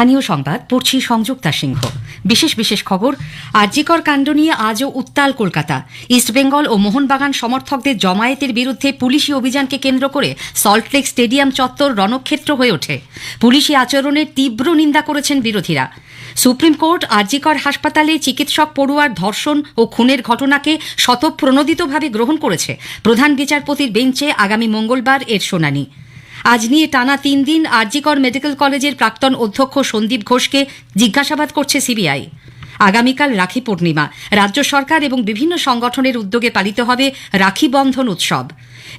স্থানীয় সংবাদ, পড়ছি সংযুক্তা সিংহ। বিশেষ বিশেষ খবর, আরজিকর কাণ্ড নিয়ে আজও উত্তাল কলকাতা। ইস্টবেঙ্গল ও মোহনবাগান সমর্থকদের জমায়েতের বিরুদ্ধে পুলিশি অভিযানকে কেন্দ্র করে সল্টলেক স্টেডিয়াম চত্বর রণক্ষেত্র হয়ে ওঠে। পুলিশি আচরণের তীব্র নিন্দা করেছেন বিরোধীরা। সুপ্রিম কোর্ট আরজিকর হাসপাতালে চিকিৎসক পড়ুয়ার ধর্ষণ ও খুনের ঘটনাকে শতপ্রণোদিতভাবে গ্রহণ করেছে। প্রধান বিচারপতির বেঞ্চে আগামী মঙ্গলবার এর শুনানি। আজ নিয়ে টানা তিন দিন আরজিকর মেডিকেল কলেজের প্রাক্তন অধ্যক্ষ সন্দীপ ঘোষকে জিজ্ঞাসাবাদ করছে সিবিআই। আগামীকাল রাখি পূর্ণিমা। রাজ্য সরকার এবং বিভিন্ন সংগঠনের উদ্যোগে পালিত হবে রাখি বন্ধন উৎসব।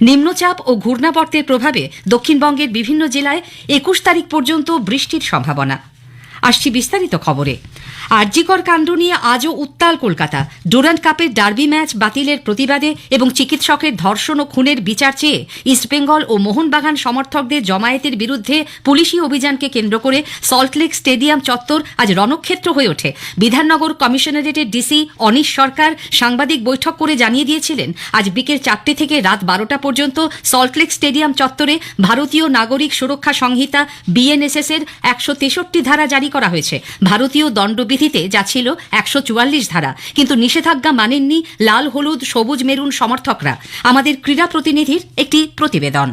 নিম্নচাপ ও ঘূর্ণাবর্তের প্রভাবে দক্ষিণবঙ্গের বিভিন্ন জেলায় একুশ তারিখ পর্যন্ত বৃষ্টির সম্ভাবনা। আসছি বিস্তারিত খবরে। আরজিকর কাণ্ড নিয়ে আজও উত্তাল কলকাতা। ডুরান্ট কাপের ডার্বি ম্যাচ বাতিলের প্রতিবাদে এবং চিকিৎসকের ধর্ষণ ও খুনের বিচার চেয়ে ইস্টবেঙ্গল ও মোহনবাগান সমর্থকদের জমায়েতের বিরুদ্ধে পুলিশি অভিযানকে কেন্দ্র করে সল্টলেক স্টেডিয়াম চত্বর আজ রণক্ষেত্র হয়ে ওঠে। বিধাননগর কমিশনারেটের ডিসি অনিশ সরকার সাংবাদিক বৈঠক করে জানিয়ে দিয়েছিলেন, আজ বিকেল চারটে থেকে রাত বারোটা পর্যন্ত সল্টলেক স্টেডিয়াম চত্বরে ভারতীয় নাগরিক সুরক্ষা সংহিতা বিএনএসএস এর একশো তেষট্টি ধারা জারি করা হয়েছে। ভারতীয় দণ্ডবিধিতে যা ছিল একশো চুয়াল্লিশ ধারা, কিন্তু নিষেধাজ্ঞা মানেননি লাল, হলুদ, সবুজ, মেরুন সমর্থকরা। আমাদের ক্রীড়া প্রতিনিধির একটি প্রতিবেদন।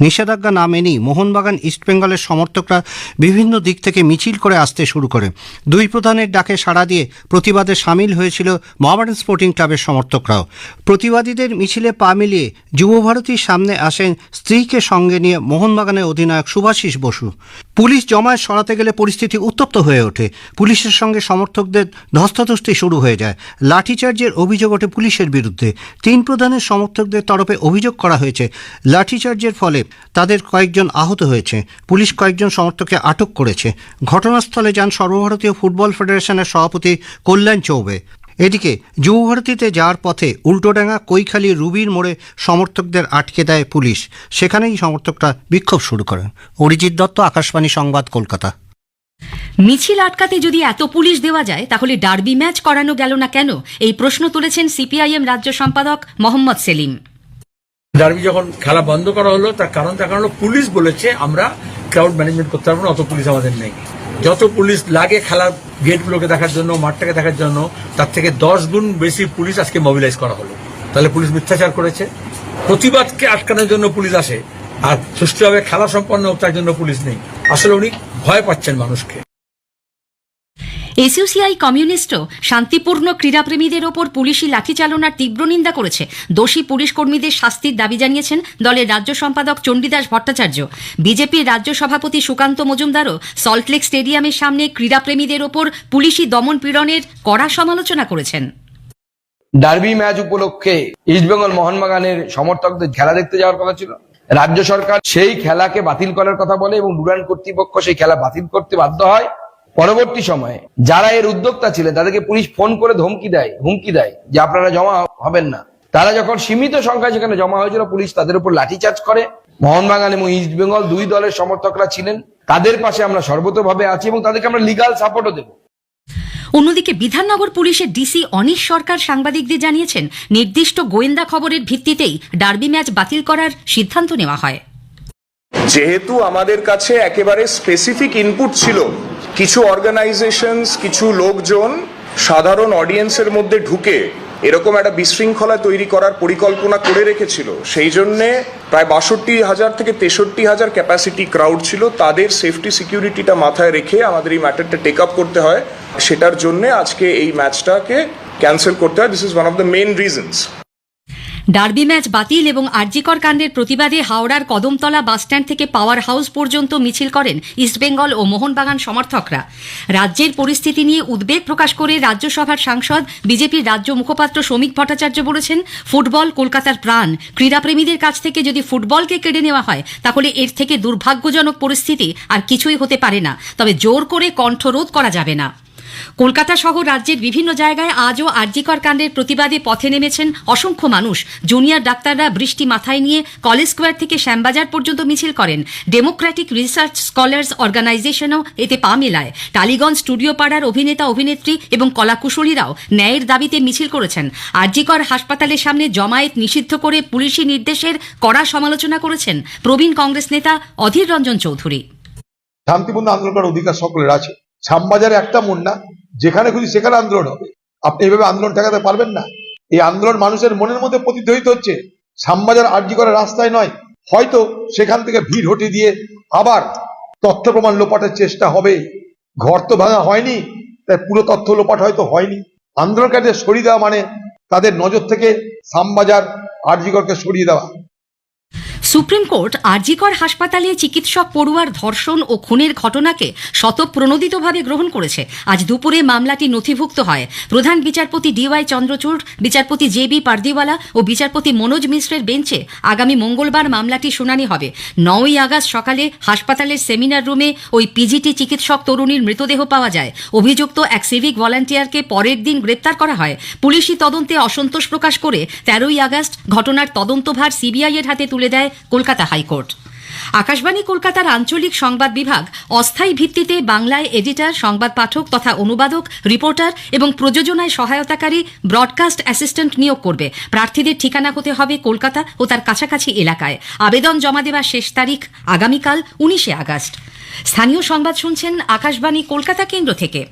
নিষেধাজ্ঞা না মেনেই মোহনবাগান ইস্টবেঙ্গলের সমর্থকরা বিভিন্ন দিক থেকে মিছিল করে আসতে শুরু করে। দুই প্রধানের ডাকে সাড়া দিয়ে প্রতিবাদে সামিল হয়েছিল মোহামেডান স্পোর্টিং ক্লাবের সমর্থকরাও। প্রতিবাদীদের মিছিলে পা মিলিয়ে যুবভারতীর সামনে আসেন স্ত্রীকে সঙ্গে নিয়ে মোহনবাগানের অধিনায়ক সুভাষিস বসু। পুলিশ জমায়েত সরাতে গেলে পরিস্থিতি উত্তপ্ত হয়ে ওঠে। পুলিশের সঙ্গে সমর্থকদের ধস্তাধস্তি শুরু হয়ে যায়। লাঠিচার্জের অভিযোগ ওঠে পুলিশের বিরুদ্ধে। তিন প্রধানের সমর্থকদের তরফে অভিযোগ করা হয়েছে। লাঠিচার্জের ফলে তাদের কয়েকজন আহত হয়েছে। পুলিশ কয়েকজন সমর্থককে আটক করেছে। ঘটনাস্থলে যান সর্বভারতীয় ফুটবল ফেডারেশনের সভাপতি কল্যাণ চৌবে। এদিকে যুবভারতীতে যাওয়ার পথে উল্টোডাঙ্গা কৈখালী রুবির মোড়ে সমর্থকদের আটকে দেয় পুলিশ। সেখানেই সমর্থকরা বিক্ষোভ শুরু করেন। অরিজিৎ দত্ত, আকাশবাণী সংবাদ, কলকাতা। মিছিল আটকাতে যদি এত পুলিশ দেওয়া যায়, তাহলে ডার্বি ম্যাচ করানো গেল না কেন? এই প্রশ্ন তুলেছেন সিপিআইএম রাজ্য সম্পাদক মোহাম্মদ সেলিম। ডার্বি যখন খেলা বন্ধ করা হলো, তার কারণ তার কারণ হলো পুলিশ বলেছে, আমরা ক্রাউড ম্যানেজমেন্ট করতে পারব না, অত পুলিশ আমাদের নেই। যত পুলিশ লাগে খেলার গেটগুলোকে দেখার জন্য, মাঠটাকে দেখার জন্য, তার থেকে দশ গুণ বেশি পুলিশ আজকে মোবিলাইজ করা হলো। তাহলে পুলিশ মিথ্যাচার করেছে। প্রতিবাদকে আটকানোর জন্য পুলিশ আসে, আর সুষ্ঠুভাবে খেলা সম্পন্ন হোক, তার জন্য পুলিশ নেই। আসলে উনি ভয় পাচ্ছেন মানুষকে। এসইউসিআই কমিউনিস্টও শান্তিপূর্ণ ক্রীড়াপ্রেমীদের ওপর পুলিশি লাঠিচালনার তীব্র নিন্দা করেছে। দোষী পুলিশ কর্মীদের শাস্তির দাবি জানিয়েছেন দলের রাজ্য সম্পাদক চণ্ডীদাস ভট্টাচার্য। বিজেপির রাজ্য সভাপতি সুকান্ত মজুমদারও সল্টলেক স্টেডিয়ামের সামনে ক্রীড়াপ্রেমীদের ওপর পুলিশি দমন পীড়নের কড়া সমালোচনা করেছেন। ডার্বি ম্যাচ উপলক্ষে ইস্টবেঙ্গল মোহনবাগানের সমর্থকদের খেলা দেখতে যাওয়ার কথা ছিল। রাজ্য সরকার সেই খেলাকে বাতিল করার কথা বলে এবং ডুরান কর্তৃপক্ষ সেই খেলা বাতিল করতে বাধ্য হয়। পরবর্তী সময়ে যারা এর উদ্যোক্তা ছিলেন তাদেরকে পুলিশ ফোন করে ধমকি দেয় হুমকি দেয় যে আপনারা জমা হবেন না। তারা যখন সীমিত সংখ্যায় সেখানে জমা হয়েছিল পুলিশ তাদের উপর লাঠিচার্জ করে। মোহনবাগান এবং ইস্টবেঙ্গল দুই দলের সমর্থকরা ছিলেন। তাদের পাশে আমরা সর্বতভাবে আছি এবং তাদেরকে আমরা লিগাল সাপোর্টও দেবো। অন্যদিকে বিধাননগর পুলিশের ডিসি অনিশ সরকার সাংবাদিকদের জানিয়েছেন নির্দিষ্ট গোয়েন্দা খবরের ভিত্তিতেই ডার্বি ম্যাচ বাতিল করার সিদ্ধান্ত নেওয়া হয়। যেহেতু আমাদের কাছে একেবারে স্পেসিফিক ইনপুট ছিল কিছু অর্গানাইজেশনস কিছু লোকজন সাধারণ অডিয়েন্সের মধ্যে ঢুকে এরকম একটা বিশৃঙ্খলা তৈরি করার পরিকল্পনা করে রেখেছিল। সেই জন্যে প্রায় বাষট্টি হাজার থেকে তেষট্টি হাজার ক্যাপাসিটি ক্রাউড ছিল। তাদের সেফটি সিকিউরিটিটা মাথায় রেখে আমাদের এই ম্যাটারটা টেক আপ করতে হয়। সেটার জন্য আজকে এই ম্যাচটাকে ক্যান্সেল করতে হয়। This is one of the main reasons derby match বাতিল এবং আরজিকর কাণ্ডের প্রতিবাদে হাওড়ার কদমতলা বাসস্ট্যান্ড থেকে পাওয়ার হাউস পর্যন্ত মিছিল করেন ইস্টবেঙ্গল ও মোহনবাগান সমর্থকরা। রাজ্যের পরিস্থিতি নিয়ে উদ্বেগ প্রকাশ করে রাজ্যসভার সাংসদ, বিজেপির রাজ্য মুখপাত্র শ্রমিক ভট্টাচার্য বলেছেন, ফুটবল কলকাতার প্রাণ। ক্রীড়াপ্রেমীদের কাছ থেকে যদি ফুটবলকে কেড়ে নেওয়া হয়, তাহলে এর থেকে দুর্ভাগ্যজনক পরিস্থিতি আর কিছুই হতে পারে না। তবে জোর করে কণ্ঠরোধ করা যাবে না। কলকাতা সহ রাজ্যের বিভিন্ন জায়গায় আজও আরজিকর কাণ্ডের প্রতিবাদে পথে নেমেছেন অসংখ্য মানুষ। জুনিয়র ডাক্তাররা বৃষ্টি মাথায় নিয়ে কলেজ স্কোয়ার থেকে শ্যামবাজার পর্যন্ত মিছিল করেন। ডেমোক্রেটিক রিসার্চ স্কলার্স অর্গানাইজেশনও এতে পা মেলায়। টালিগঞ্জ স্টুডিও পাড়ার অভিনেতা, অভিনেত্রী এবং কলাকুশলীরাও ন্যায়ের দাবিতে মিছিল করেছেন। আরজিকর হাসপাতালের সামনে জমায়েত নিষিদ্ধ করে পুলিশি নির্দেশের কড়া সমালোচনা করেছেন প্রবীণ কংগ্রেস নেতা অধীর রঞ্জন চৌধুরী। শান্তিপূর্ণ আন্দোলন করার অধিকার সকলের আছে। শ্যামবাজারে একটা মোড় না যেখানে খুশি সেখানে আন্দোলন হবে। আপনি এইভাবে আন্দোলন ঠেকাতে পারবেন না। এই আন্দোলন মানুষের মনের মধ্যে প্রতিধ্বনিত হচ্ছে। শ্যামবাজার আর্জি করার রাস্তায় নয়, হয়তো সেখান থেকে ভিড় হটে দিয়ে আবার তথ্য প্রমাণ লোপাটের চেষ্টা হবে। ঘর তো ভাঙা হয়নি, তাই পুরো তথ্য লোপাট হয়তো হয়নি। আন্দোলনকারীদের সরিয়ে দেওয়া মানে তাদের নজর থেকে শ্যামবাজার আরজিকরকে সরিয়ে দেওয়া। সুপ্রিম কোর্ট আরজিকর হাসপাতালে চিকিৎসক পড়ুয়ার ধর্ষণ ও খুনের ঘটনাকে শতপ্রণোদিতভাবে গ্রহণ করেছে। আজ দুপুরে মামলাটি নথিভুক্ত হয়। প্রধান বিচারপতি ডিওয়াই চন্দ্রচূড়, বিচারপতি জে বি পারদিওয়ালা ও বিচারপতি মনোজ মিশ্রের বেঞ্চে আগামী মঙ্গলবার মামলাটি শুনানি হবে। নয়ই আগস্ট সকালে হাসপাতালের সেমিনার রুমে ওই পিজিটি চিকিৎসক তরুণীর মৃতদেহ পাওয়া যায়। অভিযুক্ত এক সিভিক ভলান্টিয়ারকে পরের দিন গ্রেপ্তার করা হয়। পুলিশি তদন্তে অসন্তোষ প্রকাশ করে তেরোই আগস্ট ঘটনার তদন্তভার সিবিআই এর হাতে তুলে দেয় কলকাতা হাইকোর্ট। আকাশবাণী কলকাতার আঞ্চলিক সংবাদ বিভাগ অস্থায়ী ভিত্তিতে বাংলায় এডিটর, সংবাদ পাঠক তথা অনুবাদক, রিপোর্টার এবং প্রযোজনায় সহায়তাকারী ব্রডকাস্ট অ্যাসিস্ট্যান্ট নিয়োগ করবে। প্রার্থীদের ঠিকানা হতে হবে কলকাতা ও তার কাছাকাছি এলাকায়। আবেদন জমা দেওয়ার শেষ তারিখ আগামীকাল উনিশে আগস্ট। স্থানীয় সংবাদ শুনছেন আকাশবাণী কলকাতা কেন্দ্র থেকে।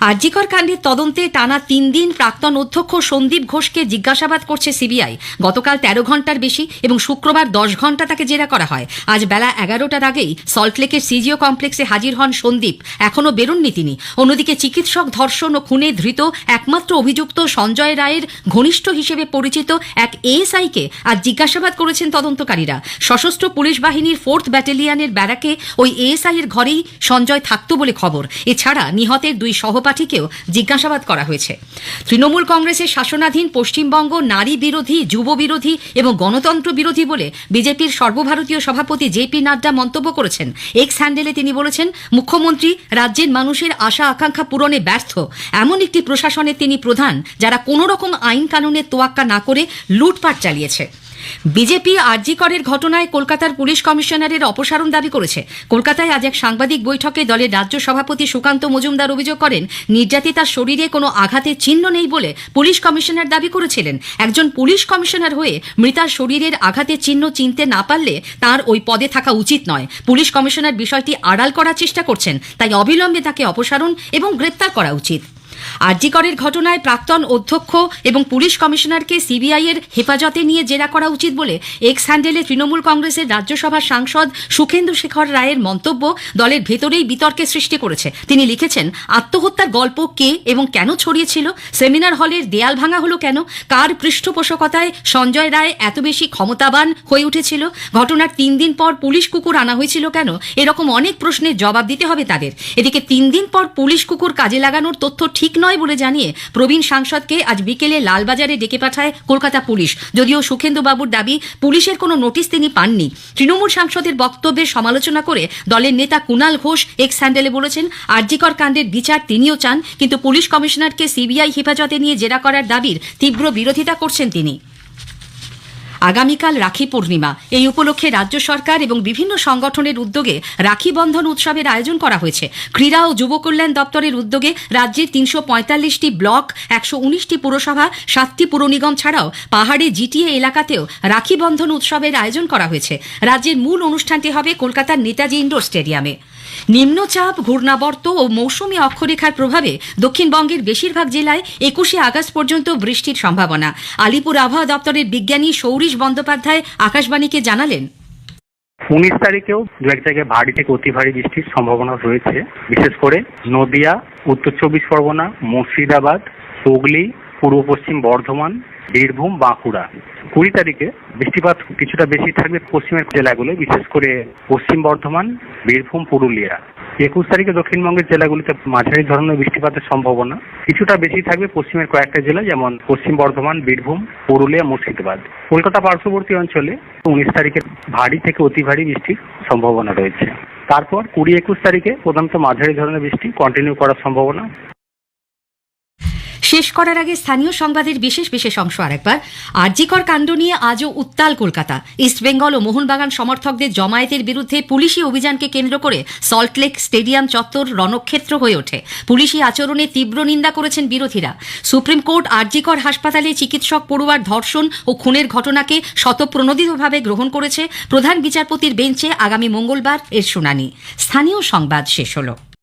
আরজিকর কাণ্ডের তদন্তে টানা তিন দিন প্রাক্তন অধ্যক্ষ সন্দীপ ঘোষকে জিজ্ঞাসাবাদ করছে সিবিআই। গতকাল তেরো ঘণ্টার বেশি এবং শুক্রবার দশ ঘণ্টা তাকে জেরা করা হয়। আজ বেলা এগারোটার আগেই সল্টলেকের সিজিও কমপ্লেক্সে হাজির হন সন্দীপ। এখনও বেরোননি তিনি। অন্যদিকে চিকিৎসক ধর্ষণ ও খুনে ধৃত একমাত্র অভিযুক্ত সঞ্জয় রায়ের ঘনিষ্ঠ হিসেবে পরিচিত এক এএসআইকে আজ জিজ্ঞাসাবাদ করেছেন তদন্তকারীরা। সশস্ত্র পুলিশ বাহিনীর ফোর্থ ব্যাটালিয়নের ব্যারাকে ওই এএসআই এর ঘরেই সঞ্জয় থাকতো বলে খবর। এছাড়া নিহতের দুই সহপাঠীকেও জিজ্ঞাসাবাদ করা হয়েছে। তৃণমূল কংগ্রেসের শাসনাধীন পশ্চিমবঙ্গ নারী বিরোধী, যুব বিরোধী এবং গণতন্ত্র বিরোধী বলে বিজেপির সর্বভারতীয় সভাপতি জে পি নাড্ডা মন্তব্য করেছেন। এক্স হ্যান্ডেলে তিনি বলেছেন, মুখ্যমন্ত্রী রাজ্যের মানুষের আশা আকাঙ্ক্ষা পূরণে ব্যর্থ। এমন একটি প্রশাসনের তিনি প্রধান, যারা কোনো রকম আইন কানুনের তোয়াক্কা না করে লুটপাট চালিয়েছে। বিজেপি আরজিকরের ঘটনায় কলকাতার পুলিশ কমিশনারের অপসারণ দাবি করেছে। কলকাতায় আজ এক সাংবাদিক বৈঠকে দলের রাজ্য সভাপতি সুকান্ত মজুমদার অভিযোগ করেন, নির্যাতিতার শরীরে কোনো আঘাতের চিহ্ন নেই বলে পুলিশ কমিশনার দাবি করেছিলেন। একজন পুলিশ কমিশনার হয়ে মৃতার শরীরের আঘাতের চিহ্ন চিনতে না পারলে তার ওই পদে থাকা উচিত নয়। পুলিশ কমিশনার বিষয়টি আড়াল করার চেষ্টা করছেন, তাই অবিলম্বে তাকে অপসারণ এবং গ্রেপ্তার করা উচিত। আরজিকরের ঘটনায় প্রাক্তন অধ্যক্ষ এবং পুলিশ কমিশনারকে সিবিআই এর হেফাজতে নিয়ে জেরা করা উচিত বলে এক্স হ্যান্ডেলে তৃণমূল কংগ্রেসের রাজ্যসভার সাংসদ সুখেন্দু শেখর রায়ের মন্তব্য দলের ভেতরেই বিতর্কের সৃষ্টি করেছে। তিনি লিখেছেন, আত্মহত্যার গল্প কে এবং কেন ছড়িয়েছিল? সেমিনার হলের দেয়াল ভাঙা হলো কেন? কার পৃষ্ঠপোষকতায় সঞ্জয় রায় এত বেশি ক্ষমতাবান হয়ে উঠেছিল? ঘটনার তিন দিন পর পুলিশ কুকুর আনা হয়েছিল কেন? এরকম অনেক প্রশ্নের জবাব দিতে হবে তাদের। এদিকে তিন দিন পর পুলিশ কুকুর কাজে লাগানোর তথ্য ঠিক নয় বলে জানিয়ে প্রবীণ সাংসদকে আজ বিকেলে লালবাজারে ডেকে পাঠায় কলকাতা পুলিশ। যদিও সুখেন্দু বাবুর দাবি, পুলিশের কোনো নোটিশ তিনি পাননি। তৃণমূল সাংসদের বক্তব্যের সমালোচনা করে দলের নেতা কুণাল ঘোষ এক্স স্যান্ডেলে বলেছেন, আরজিকর কাণ্ডের বিচার তিনিও চান, কিন্তু পুলিশ কমিশনারকে সিবিআই হেফাজতে নিয়ে জেরা করার দাবির তীব্র বিরোধিতা করছেন তিনি। আগামীকাল রাখি পূর্ণিমা। এই উপলক্ষে রাজ্য সরকার এবং বিভিন্ন সংগঠনের উদ্যোগে রাখি বন্ধন উৎসবের আয়োজন করা হয়েছে। ক্রীড়া ও যুব কল্যাণ দপ্তরের উদ্যোগে রাজ্যের তিনশো পঁয়তাল্লিশটি ব্লক, একশো উনিশটি পুরসভা, সাতটি পুর নিগম ছাড়াও পাহাড়ে জিটিএ এলাকাতেও রাখি বন্ধন উৎসবের আয়োজন করা হয়েছে। রাজ্যের মূল অনুষ্ঠানটি হবে কলকাতার নেতাজি ইন্ডোর স্টেডিয়ামে। নিম্নচাপ, ঘূর্ণাবর্ত ও মৌসুমী অক্ষরেখার প্রভাবে দক্ষিণবঙ্গের বেশিরভাগ জেলায় একুশে আগস্ট পর্যন্ত বৃষ্টির সম্ভাবনা। আলিপুর আবহাওয়া দপ্তরের বিজ্ঞানী সৌরিশ বন্দ্যোপাধ্যায় আকাশবাণীকে জানালেন। উনিশ তারিখেও দু এক জায়গায় ভারী থেকে অতি ভারী বৃষ্টির সম্ভাবনা রয়েছে। বিশেষ করে নদিয়া, উত্তর চব্বিশ পরগনা, মুর্শিদাবাদ, হুগলি, পূর্ব পশ্চিম বর্ধমান বীরভূম, বাঁকুড়া। কুড়ি তারিখে বৃষ্টিপাত কিছুটা বেশি থাকবে পশ্চিমের জেলাগুলো বিশেষ করে পশ্চিম বর্ধমান, বীরভূম, পুরুলিয়া। একুশ তারিখে দক্ষিণবঙ্গের জেলাগুলিতে মাঝারি ধরনের বৃষ্টিপাতের সম্ভাবনা কিছুটা বেশি থাকবে পশ্চিমের কয়েকটা জেলা যেমন পশ্চিম বর্ধমান, বীরভূম, পুরুলিয়া, মুর্শিদাবাদ। কলকাতা পার্শ্ববর্তী অঞ্চলে উনিশ তারিখে ভারী থেকে অতি ভারী বৃষ্টির সম্ভাবনা রয়েছে। তারপর কুড়ি একুশ তারিখে প্রধানত মাঝারি ধরনের বৃষ্টি কন্টিনিউ করার সম্ভাবনা শেষ করার আগে স্থানীয় সংবাদের বিশেষ বিশেষ অংশ আরেকবার। আরজিকর কাণ্ড নিয়ে আজও উত্তাল কলকাতা। ইস্টবেঙ্গল ও মোহনবাগান সমর্থকদের জমায়েতের বিরুদ্ধে পুলিশি অভিযানকে কেন্দ্র করে সল্টলেক স্টেডিয়াম চত্বর রণক্ষেত্র হয়ে ওঠে। পুলিশি আচরণে তীব্র নিন্দা করেছেন বিরোধীরা। সুপ্রিম কোর্ট আরজিকর হাসপাতালে চিকিৎসক পড়ুয়ার ধর্ষণ ও খুনের ঘটনাকে শতপ্রণোদিতভাবে গ্রহণ করেছে প্রধান বিচারপতির বেঞ্চে আগামী মঙ্গলবার এর শুনানি। স্থানীয় সংবাদ শেষ হলো।